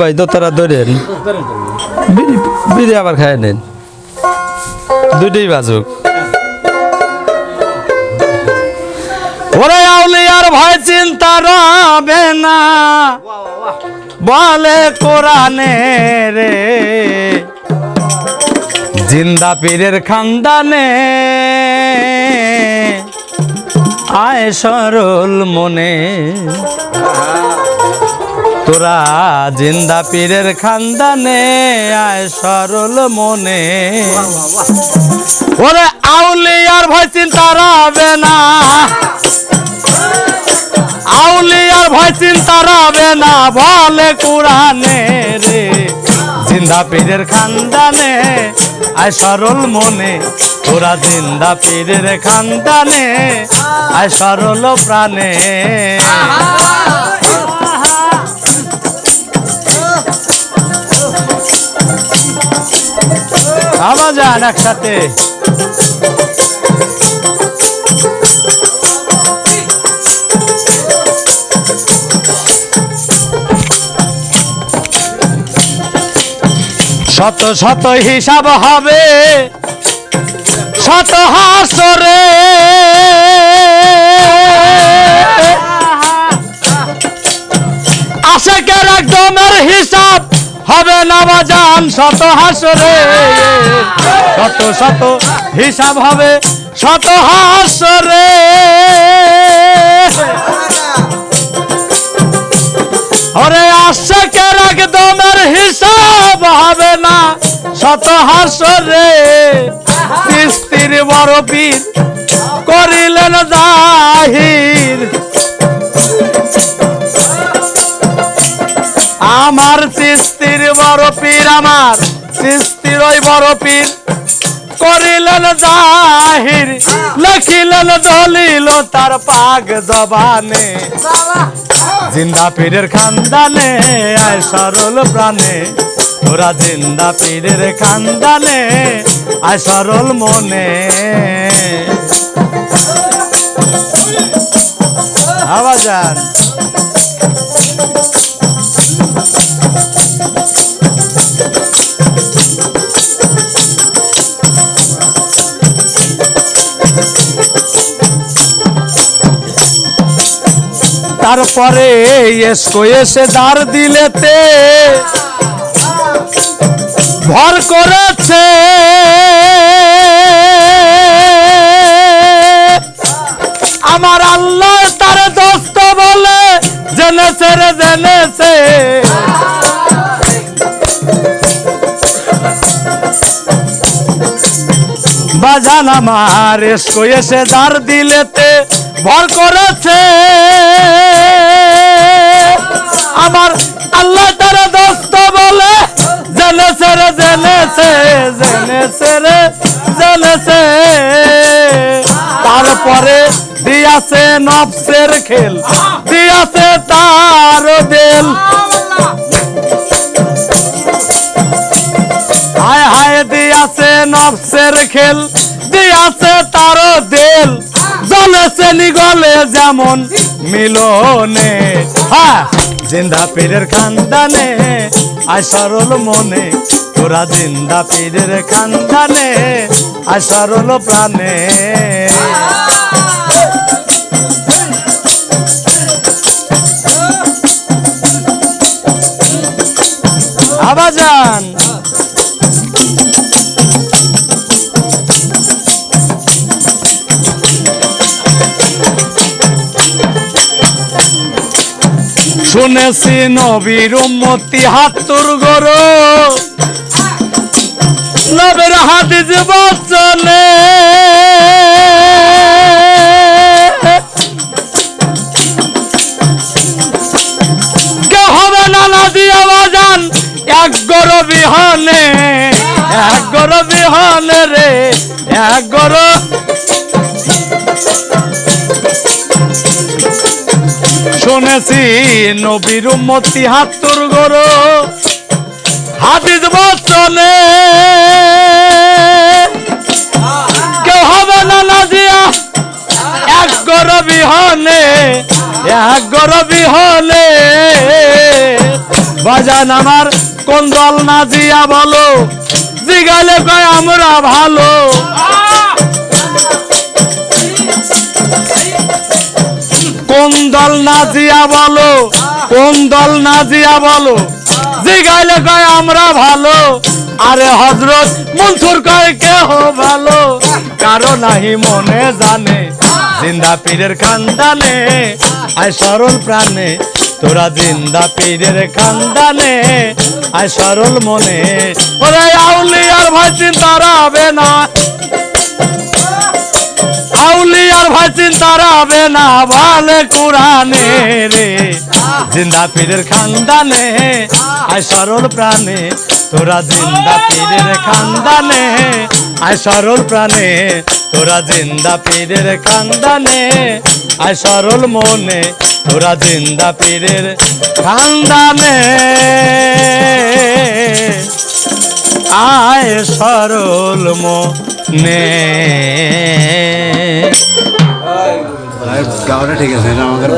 ভাই দোতারা ধরেন। বিড়ি আবার খায় নেন। দুইটাই বাজুক। ওরে আউলিয়ার ভয় চিন্তা রবে না। বলে কোরআনে রে। জিন্দা পীরের খানদানে। আয় সরল মনে। তোরা জিন্দা পীরের খানদানে আয় সরল মনে। ওরে আউলিয়ার ভয় চিন্তা রবে না। আউলিয়ার ভয় চিন্তা রবে না, বলে কোরআনে রে। জিন্দা পীরের খানদানে আয় সরল মনে। তোরা জিন্দা পীরের খানদানে আয় সরল প্রাণে। যান একসাথে। শত শত হিসাব হবে, শত হাসরে। আশেকের একদমের হিসাব হবে না বাজান, শত হাসরে। শত শত হিসাব হবে, শত হাসরে ওরে আশেকের একদমের হিসাব হবে না, শত হাসরে কিস্তির বড় পীর করিলেন জাহির। আমার চিস্তির বড় পীর, আমার চিস্তির ওই বড় পীর। করিলেন জাহির লেখিলেন দলিল তার পাগ জবানে। জিন্দা পীরের খানদানে আয় সরল প্রাণে। তোরা জিন্দা পীরের খানদানে আয় সরল মনে আওয়াজান তারপরে এসকো এসে দাঁড় দিলেতে। ভর করেছে। আমার আল্লাহ তার দোস্ত বলে, জেনেছে রে জেনেছে। বাজান আমার এসকো এসে দাঁড় দিলেতে ভর করেছে। আমার আল্লাহ তার দোস্ত বলে, জেনেছে রে, জেনেছে জেনেছে রে, জেনেছে। তারপরে দিয়াছে নফসের খেল, দিয়াছে তার বেল। হায় হায়, দিয়াছে নফসের খেল। জলেছে নিগলে যেমন মিলনে হ্যাঁ জিন্দা পীরের খানদানে আয় সরল মনে, তোরা জিন্দা পীরের খানদানে আয় সরল প্রাণে। আবাজান। শুনেছি নবীর উম্মতি হাতুর গরো। নবের হাদিস বচনে। কে হবে না নাদিয়া বাজান এক গর বিহনে, এক রে, এক গর শুনেছি, নবীর উম্মতি হাতুর গরো। হাদিস বচনে। কেউ হবে না নাজিয়া, এক গর বিহনে এক গর বিহনে বাজান আমার, কোন দল না জিয়া বলো? জিগালে কয়, আমরা ভালো। দল না জিয়া বলো? কোন দল না জিয়া বলো? জিগাইলে কয়, আমরা ভালো। আরে হজরত মনসুর কয়, কেহ ভালো? কারও নাহি মনে জানে, জিন্দা পীরের খানদানে, আয় সরল প্রাণে। তোরা জিন্দা পীরের খানদানে, আয় সরল মনে। ওরে আউলিয়ার ভাই, চিন্তা রাবে না। ভাই চিন্তা রাবে না ভালে কোরআনে রে। জিন্দা পীরের খানদানে, আয় সরল প্রাণে, তোরা জিন্দা পীরের খানদানে, আয় সরল প্রাণে, তোরা জিন্দা পীরের খানদানে, আয় সরল মনে, তোরা জিন্দা পীরের খানদানে। আয় সরল মনে। গাওয়াটা ঠিক আছে এটা আমাদের